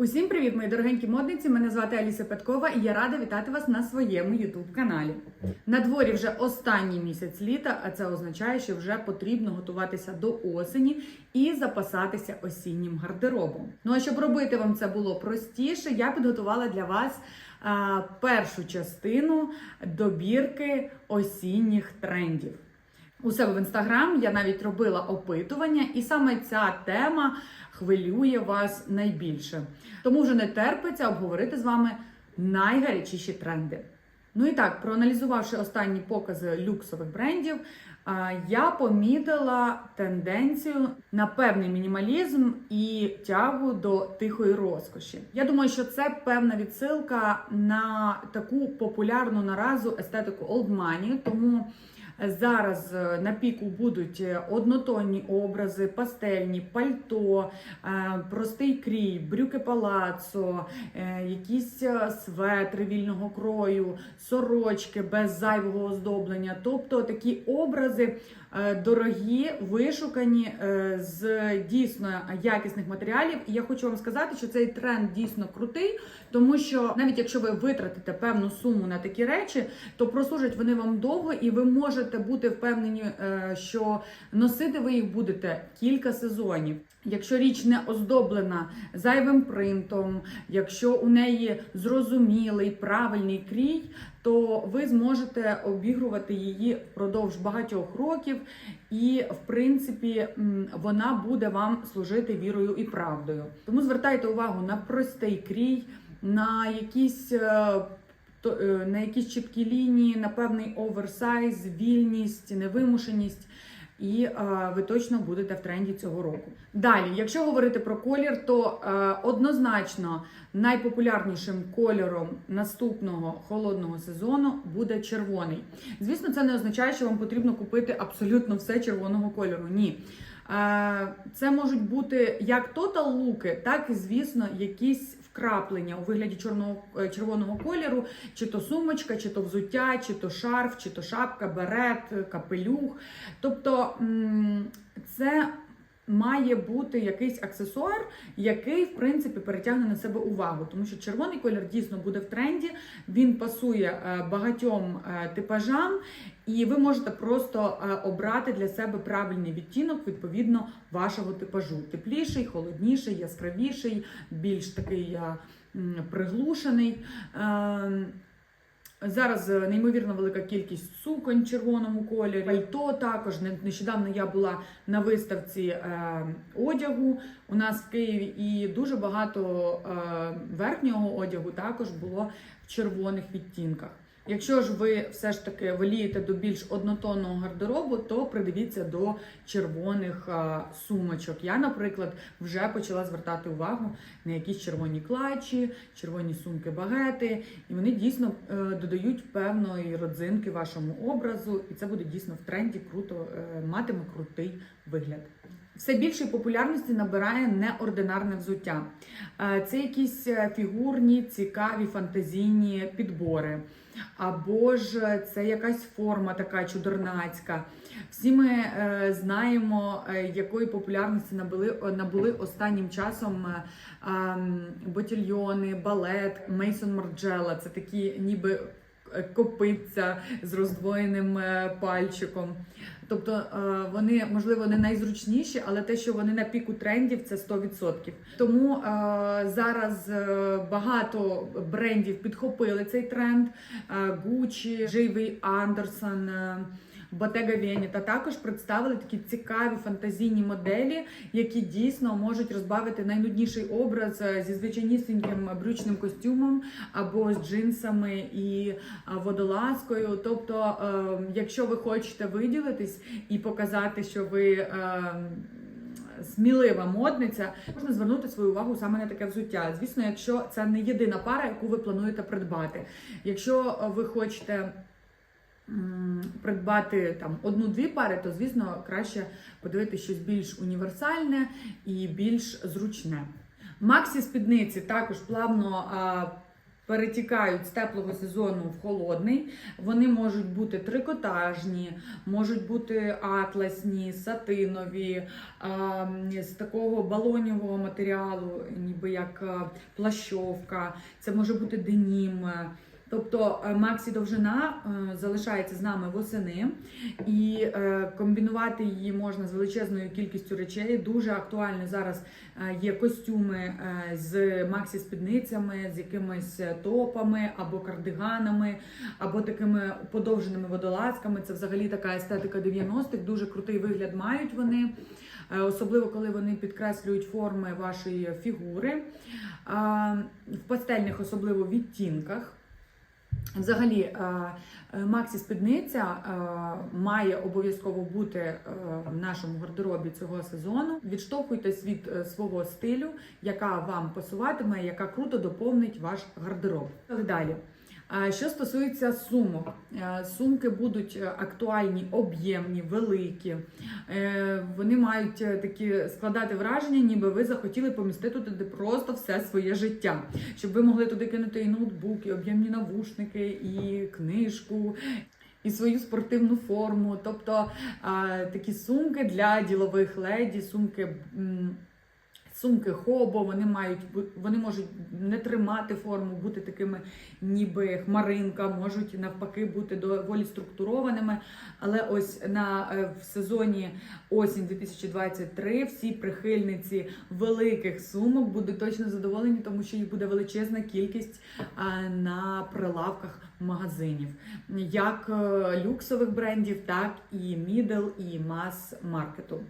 Усім привіт, мої дорогенькі модниці! Мене звати Аліса Петкова і я рада вітати вас на своєму youtube каналі. На дворі вже останній місяць літа, а це означає, що вже потрібно готуватися до осені і запасатися осіннім гардеробом. Ну а щоб робити вам це було простіше, я підготувала для вас а, першу частину добірки осінніх трендів. У себе в інстаграм я навіть робила опитування, і саме ця тема хвилює вас найбільше. Тому вже не терпиться обговорити з вами найгарячіші тренди. Ну і так, проаналізувавши останні покази люксових брендів, я помітила тенденцію на певний мінімалізм і тягу до тихої розкоші. Я думаю, що це певна відсилка на таку популярну наразу естетику Money, тому Зараз е, на піку будуть е, однотонні образи, пастельні, пальто, е, простий крій, брюки палацо, якісь светри вільного крою, сорочки без зайвого оздоблення. Тобто такі образи дорогі, вишукані з дійсно якісних матеріалів. І я хочу вам сказати, що цей тренд дійсно крутий, тому що навіть якщо ви витратите певну суму на такі речі, то прослужать вони вам довго, і ви можете бути впевнені, е, що носити ви їх будете кілька сезонів. Якщо річ не оздоблена зайвим принтом, якщо у неї зрозумілий правильний крій, то ви зможете обігрувати її впродовж багатьох років, і в принципі вона буде вам служити вірою і правдою. Тому звертайте увагу на простий крій, на якісь. То, е, на якісь чіткі лінії, на певний оверсайз, вільність, невимушеність. І е, ви точно будете в тренді цього року. Далі, якщо говорити про колір, то е, однозначно найпопулярнішим кольором наступного холодного сезону буде червоний. Звісно, це не означає, що вам потрібно купити абсолютно все червоного кольору. Ні. Це можуть бути як тотал луки, так і, звісно, якісь вкраплення у вигляді чорного е, червоного кольору, чи то сумочка, чи то взуття, чи то шарф, чи то шапка, берет, капелюх. Тобто це має бути якийсь аксесуар, який, в принципі, перетягне на себе увагу, тому що червоний колір дійсно буде в тренді, він пасує е, багатьом е, типажам, і ви можете просто е, обрати для себе правильний відтінок відповідно вашого типажу: тепліший, холодніший, яскравіший, більш такий приглушений. Зараз е, неймовірно велика кількість суконь в червоному кольорі. Пальто також Не- нещодавно я була на виставці е, одягу у нас в Києві, і дуже багато е, верхнього одягу також було в червоних відтінках. Якщо ж ви все ж таки волієте до більш однотонного гардеробу, то придивіться до червоних сумочок. Я, наприклад, вже почала звертати увагу на якісь червоні клатчі, червоні сумки багети, і вони дійсно е, додають певної родзинки вашому образу, і це буде дійсно в тренді круто е, матиме крутий вигляд. Все більшої популярності набирає неординарне взуття. Е, Це якісь фігурні, цікаві, фантазійні підбори. Або ж це якась форма така чудернацька. Всі ми е, знаємо, е, якої популярності набули, набули останнім часом е, ботільйони, балет, Мейсон Марджела. Це такі ніби копиця з роздвоєним е, пальчиком. Тобто е, вони, можливо, не найзручніші, але те, що вони на піку трендів, це 100%. Тому е, зараз е, багато брендів підхопили цей тренд. Е, Gucci, Живий Андерсон. Bottega Veneta також представили такі цікаві фантазійні моделі, які дійсно можуть розбавити найнудніший образ е, зі звичайнісіньким брючним костюмом або з джинсами і е, водолазкою. Тобто, е, якщо ви хочете виділитись і показати, що ви. Смілива модниця, можна звернути свою увагу саме на таке взуття. Звісно, якщо це не єдина пара, яку ви плануєте придбати. Якщо ви хочете придбати там одну-дві пари, то звісно краще подивитися щось більш універсальне і більш зручне. Максі спідниці також плавно а, перетікають з теплого сезону в холодний. Вони можуть бути трикотажні, можуть бути атласні, сатинові, а, з такого балонівого матеріалу, ніби як плащовка. Це може бути денім. Тобто е, Максі довжина е, залишається з нами восени, і е, комбінувати її можна з величезною кількістю речей. Дуже актуально зараз є костюми з Максі спідницями, з якимись топами або кардиганами, або такими подовженими водолазками. Це взагалі така естетика 90-х. Дуже крутий вигляд мають вони. Особливо коли вони підкреслюють форми вашої фігури в пастельних, особливо відтінках. Взагалі, е, е, Максі спідниця е, має обов'язково бути в нашому гардеробі цього сезону. Відштовхуйтесь від свого стилю, яка вам пасуватиме, яка круто доповнить ваш гардероб. Далі. Що стосується сумок, Е, сумки будуть е, актуальні, об'ємні, великі. Е, Вони мають такі складати враження, ніби ви захотіли помістити туди просто все своє життя, щоб ви могли туди кинути і ноутбук, і об'ємні навушники, і книжку. І свою спортивну форму, тобто а, такі сумки для ділових леді, сумки Сумки хобо, вони мають вони можуть не тримати форму, бути такими, ніби хмаринка, можуть навпаки бути доволі структурованими. Але ось на е, в сезоні осінь 2023 всі прихильниці великих сумок будуть точно задоволені, тому що їх буде величезна кількість на прилавках магазинів, як е, люксових брендів, так і мідл і мас маркету.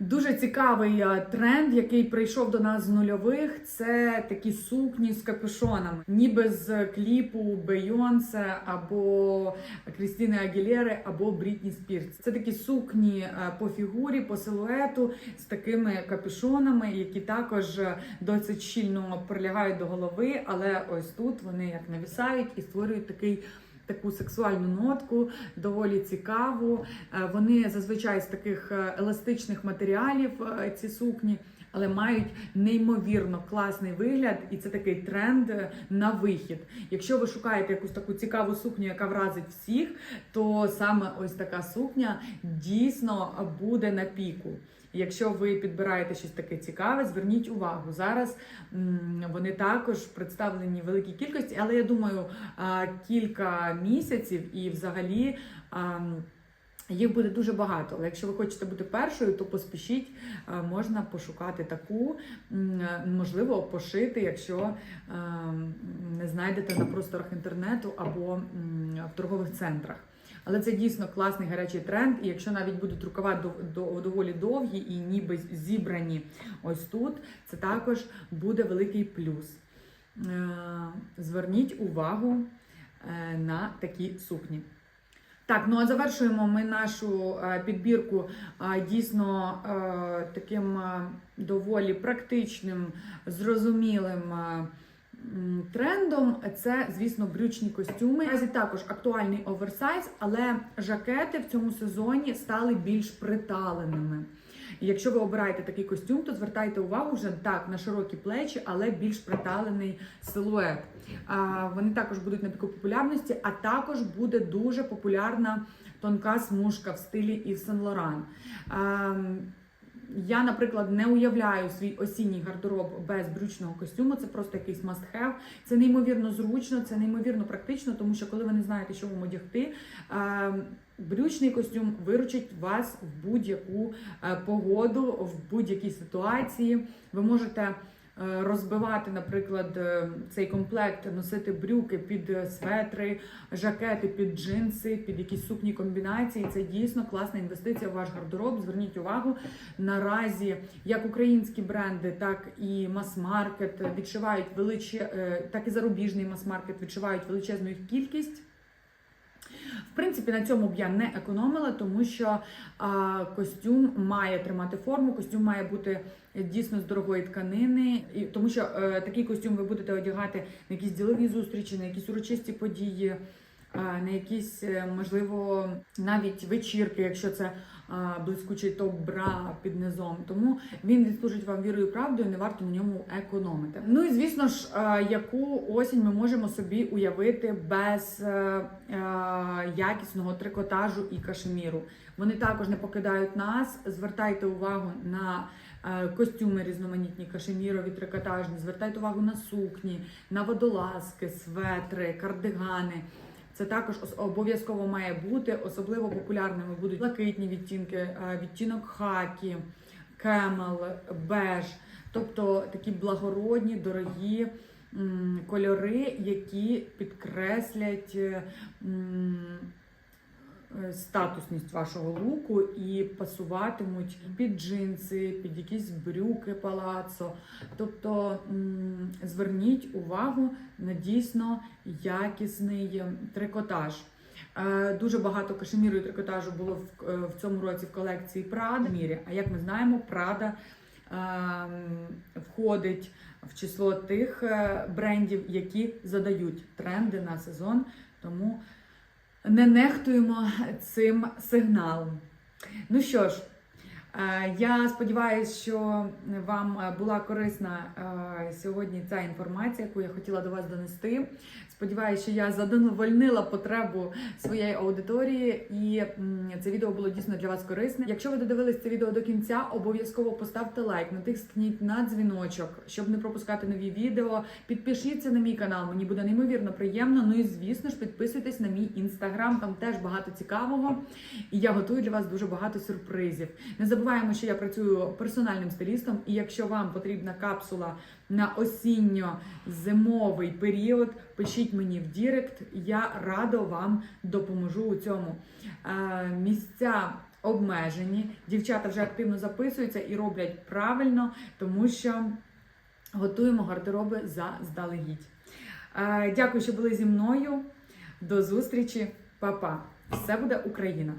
Дуже цікавий е, тренд, який прийшов до нас з нульових. Це такі сукні з капюшонами, ніби з кліпу Бейонсе або Крістіни Агілєри, або Брітні Спірс. Це такі сукні е, по фігурі, по силуету з такими капюшонами, які також е, досить щільно прилягають до голови, але ось тут вони як навісають і створюють такий. Таку сексуальну нотку, доволі цікаву. Е, Вони зазвичай з таких е, еластичних матеріалів е, ці сукні, але мають неймовірно класний вигляд, і це такий тренд на вихід. Якщо ви шукаєте якусь таку цікаву сукню, яка вразить всіх, то саме ось така сукня дійсно буде на піку. Якщо ви підбираєте щось таке цікаве, зверніть увагу. Зараз вони також представлені в великій кількості, але я думаю, кілька місяців і взагалі. їх буде дуже багато, але якщо ви хочете бути першою, то поспішіть, можна пошукати таку, можливо, пошити, якщо не знайдете на просторах інтернету або в торгових центрах. Але це дійсно класний гарячий тренд. І якщо навіть будуть рукава до- доволі довгі і ніби зібрані ось тут, це також буде великий плюс. Е, Зверніть увагу е, на такі сукні. Так, ну а завершуємо ми нашу е, підбірку дійсно таким доволі практичним, зрозумілим. Трендом це, звісно, брючні костюми. Наразі також актуальний оверсайз, але жакети в цьому сезоні стали більш приталеними. І якщо ви обираєте такий костюм, то звертайте увагу вже так на широкі плечі, але більш приталений силует. А, Вони також будуть на піку популярності, а також буде дуже популярна тонка смужка в стилі Ів Сен Лоран. Я, наприклад, не уявляю свій осінній гардероб без брючного костюму. Це просто якийсь must-have. Це неймовірно зручно, це неймовірно практично, тому що коли ви не знаєте, що вам одягти, е, брючний костюм виручить вас в будь-яку е, погоду, в будь-якій ситуації. Ви можете розбивати, наприклад, е, цей комплект, носити брюки під е, светри, жакети під джинси, під якісь сукні комбінації. Це дійсно класна інвестиція в ваш гардероб. Зверніть увагу. Наразі як українські бренди, так і мас-маркет відшивають величе, е, так і зарубіжний мас-маркет відшивають величезну їх кількість. В принципі, на цьому б я не економила, тому що а, костюм має тримати форму, костюм має бути дійсно з дорогої тканини, і тому що а, такий костюм ви будете одягати на якісь ділові зустрічі, на якісь урочисті події. а, на якісь, е, можливо, навіть вечірки, якщо це е, блискучий топ-бра під низом. Тому він відслужить вам вірою і правдою, не варто на ньому економити. Ну і звісно ж, яку осінь ми можемо собі уявити без е, е, якісного трикотажу і кашеміру. Вони також не покидають нас. Звертайте увагу на е, костюми різноманітні, кашемірові, трикотажні. Звертайте увагу на сукні, на водолазки, светри, кардигани. Це також обов'язково має бути. Особливо популярними будуть блакитні відтінки, е, відтінок хакі, кемел, беж, тобто такі благородні, дорогі кольори, які підкреслять. Е, Статусність вашого луку і пасуватимуть під джинси, під якісь брюки палацо. Тобто зверніть увагу на дійсно якісний трикотаж. Е, Дуже багато кашеміру і трикотажу було в, е, цьому році в колекції Prada. А як ми знаємо, Prada ем, входить в число тих брендів, які задають тренди на сезон. Тому не нехтуємо цим сигналом. Ну що ж, я сподіваюся, що вам е, була корисна е, сьогодні ця інформація, яку я хотіла до вас донести. Сподіваюся, що я задовольнила потребу своєї аудиторії, і це відео було дійсно для вас корисне. Якщо ви додивились це відео до кінця, обов'язково поставте лайк, натисніть на дзвіночок, щоб не пропускати нові відео. Підпишіться на мій канал, мені буде неймовірно приємно. Ну і звісно ж, підписуйтесь на мій інстаграм, там теж багато цікавого. І я готую для вас дуже багато сюрпризів. Не забуваємо, що я працюю персональним стилістом, і якщо вам потрібна капсула на осінньо-зимовий період, пишіть мені в Дірект, я радо вам допоможу у цьому. Е, місця обмежені, дівчата вже активно записуються і роблять правильно, тому що готуємо гардероби заздалегідь. Е, дякую, що були зі мною. До зустрічі, Па-па. Все буде Україна!